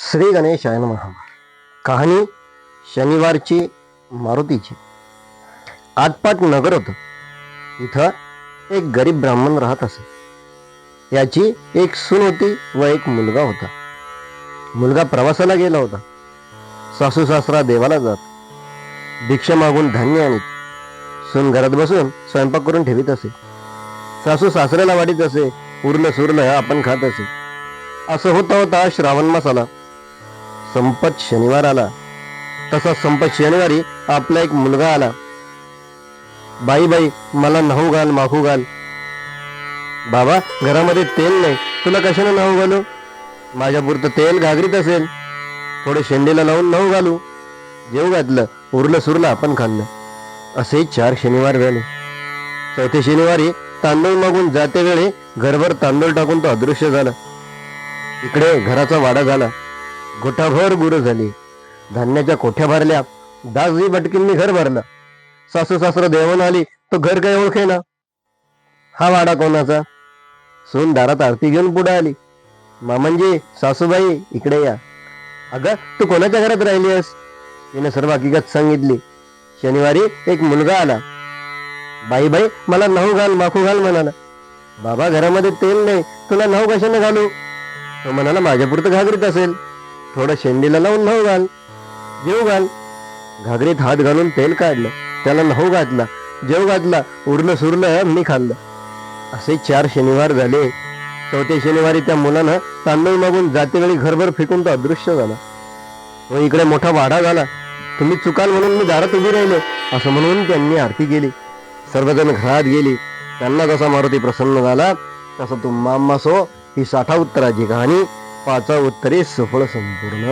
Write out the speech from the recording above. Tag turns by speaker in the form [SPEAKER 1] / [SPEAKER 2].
[SPEAKER 1] श्री गणेशाय महा कहाणी शनिवारची मारुतीची. आटपाट नगर होतं. इथं एक गरीब ब्राह्मण राहत असे. याची एक सून होती व एक मुलगा होता. मुलगा प्रवासाला गेला होता. सासू सासरा देवाला जात. भिक्षा मागून धान्य आणीत. सून घरात बसून स्वयंपाक करून ठेवीत असे. सासू सासऱ्याला वाढीत असे. उरलं सुरलं आपण खात असे. असं होता होता श्रावण मास आला संपत शनिवार आला. तसा संपत शनिवारी आपला एक मुलगा आला. बाई बाई मला नाहू घाल माखू घाल. बाबा घरामध्ये तेल नाही. तुला कशाने नाहू घालू? माझ्यापुरतं तेल घागरीत असेल. थोडे शेंडीला लावून नाहू घालू. जेव घातलं उरलं सुरलं आपण खाल्लं. असे चार शनिवार झाले. चौथे शनिवारी तांदूळ मागून जाते वेळे घरभर तांदूळ टाकून तो अदृश्य झाला. इकडे घराचा वाडा झाला. गोठाभर गुरं झाली. धान्याच्या कोठ्या भरल्या? दासजी भटकींनी घर भरलं. सासू सासर देवून आली तो घर काही ओळखे ना. हा वाडा कोणाचा? सून दारात आरती घेऊन पुढे आली. मामंजी सासूबाई इकडे या. अगं तू कोणाच्या घरात राहिली आहेस? तिने सर्व हकीकत सांगितली. शनिवारी एक मुलगा आला. बाई बाई मला नाहू घाल माखू घाल म्हणाला. बाबा घरामध्ये तेल नाही तुला नाहू कशाने घालू? तो म्हणाला माझ्यापुरतं घागरीत असेल. थोडं शेंडीला लावून न्हाऊ घाल. जेव घाल. घागरीत हात घालून तेल काढलं. त्याला न्हाऊ घातला. जेव घातला. उरलं सुरलं मी खाल्लं. असे चार शनिवार झाले. चौथ्या शनिवारी त्या मुलानं तांदूळ मागून जातेवेळी घरभर फेकून तो अदृश्य झाला. व इकडे मोठा वाडा झाला. तुम्ही चुकाल म्हणून मी दारात उभी राहिले असं म्हणून त्यांनी आरती केली. सर्वजण घरात गेली. त्यांना जसा मारुती प्रसन्न झाला तसा तुम्हा सो ही साठा उत्तराची कहाणी पाचा उत्तरे सफळ संपूर्ण.